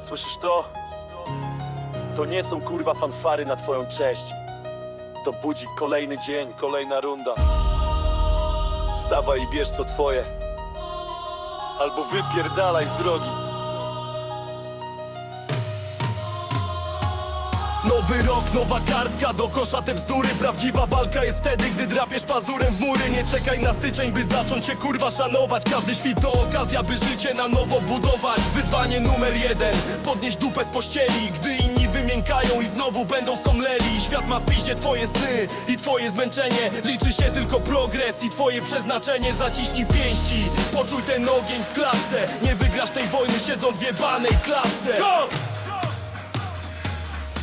Słyszysz to? To nie są kurwa fanfary na twoją cześć. To budzi kolejny dzień, kolejna runda. Wstawaj i bierz co twoje. Albo wypierdalaj z drogi. Nowy rok, nowa kartka, do kosza te bzdury. Prawdziwa walka jest wtedy, gdy drapiesz pazurem w mury. Nie czekaj na styczeń, by zacząć się kurwa szanować. Każdy świt to okazja, by życie na nowo budować. Wyzwanie numer jeden, podnieść dupę z pościeli. Gdy inni wymiękają i znowu będą skomleli. Świat ma w piździe twoje sny i twoje zmęczenie. Liczy się tylko progres i twoje przeznaczenie. Zaciśnij pięści, poczuj ten ogień w klatce. Nie wygrasz tej wojny siedząc w jebanej klatce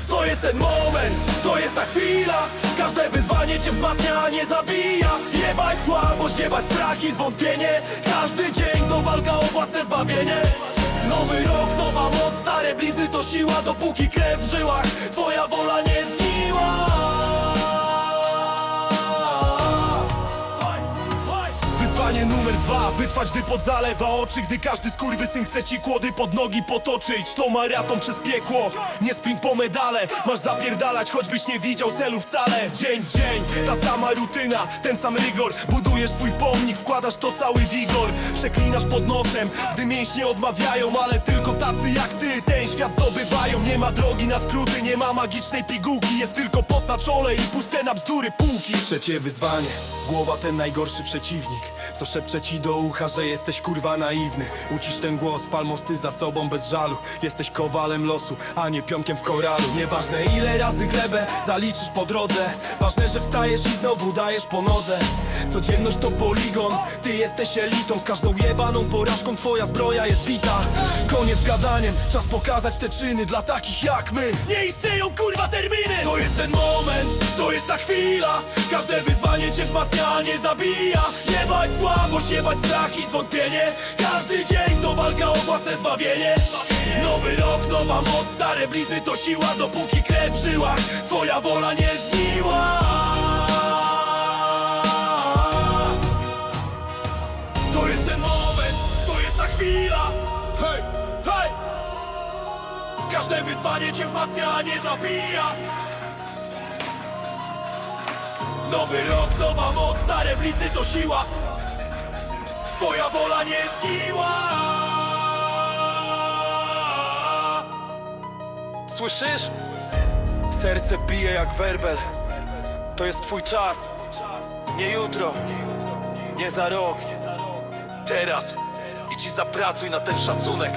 to jest ten moment, to jest ta chwila. Każde wyzwanie cię wzmacnia, nie zabija. Jebać słabość, jebać strach i zwątpienie. Każdy dzień to walka o własne zbawienie. Nowy rok, nowa moc, stare blizny to siła. Dopóki krew w żyłach, twoja wola nie numer dwa. Wytrwać, gdy pod zalewa oczy Gdy każdy skurwysyn chce ci kłody pod nogi potoczyć. To maraton przez piekło Nie sprint po medale. Masz zapierdalać, choćbyś nie widział celu wcale. Dzień w dzień, ta sama rutyna Ten sam rygor. Budujesz swój pomnik, wkładasz to cały wigor. Przeklinasz pod nosem Gdy mięśnie odmawiają Ale tylko tacy jak ty. Ten świat zdobywają Nie ma drogi na skróty, nie ma magicznej pigułki. Jest tylko pot na czole i puste na bzdury półki Trzecie wyzwanie Głowa ten najgorszy przeciwnik. Co szepcze ci do ucha, że jesteś kurwa naiwny. Ucisz ten głos, pal mosty za sobą bez żalu. Jesteś kowalem losu, a nie pionkiem w koralu. Nieważne ile razy glebę zaliczysz po drodze. Ważne, że wstajesz i znowu dajesz po nodze. Codzienność to poligon, ty jesteś elitą. Z każdą jebaną porażką twoja zbroja jest bita. Koniec gadaniem, czas pokazać te czyny. Dla takich jak my Nie istnieją kurwa terminy. To jest ten moment, to jest ta chwila. Każde wyzwanie cię wzmacnia, nie zabija. Jebać słabość, jebać strach i zwątpienie. Każdy dzień to walka o własne zbawienie. Nowy rok, nowa moc, stare blizny to siła. Dopóki krew w żyłach, twoja wola nie zgniła. To jest ten moment, to jest ta chwila. Hej, hej! Każde wyzwanie cię wzmacnia, nie zabija Nowy rok, nowa moc, stare blizny to siła. Twoja wola nie zgiła. Słyszysz? Serce bije jak werbel. To jest twój czas. Nie jutro Nie za rok. Teraz. Idź i zapracuj na ten szacunek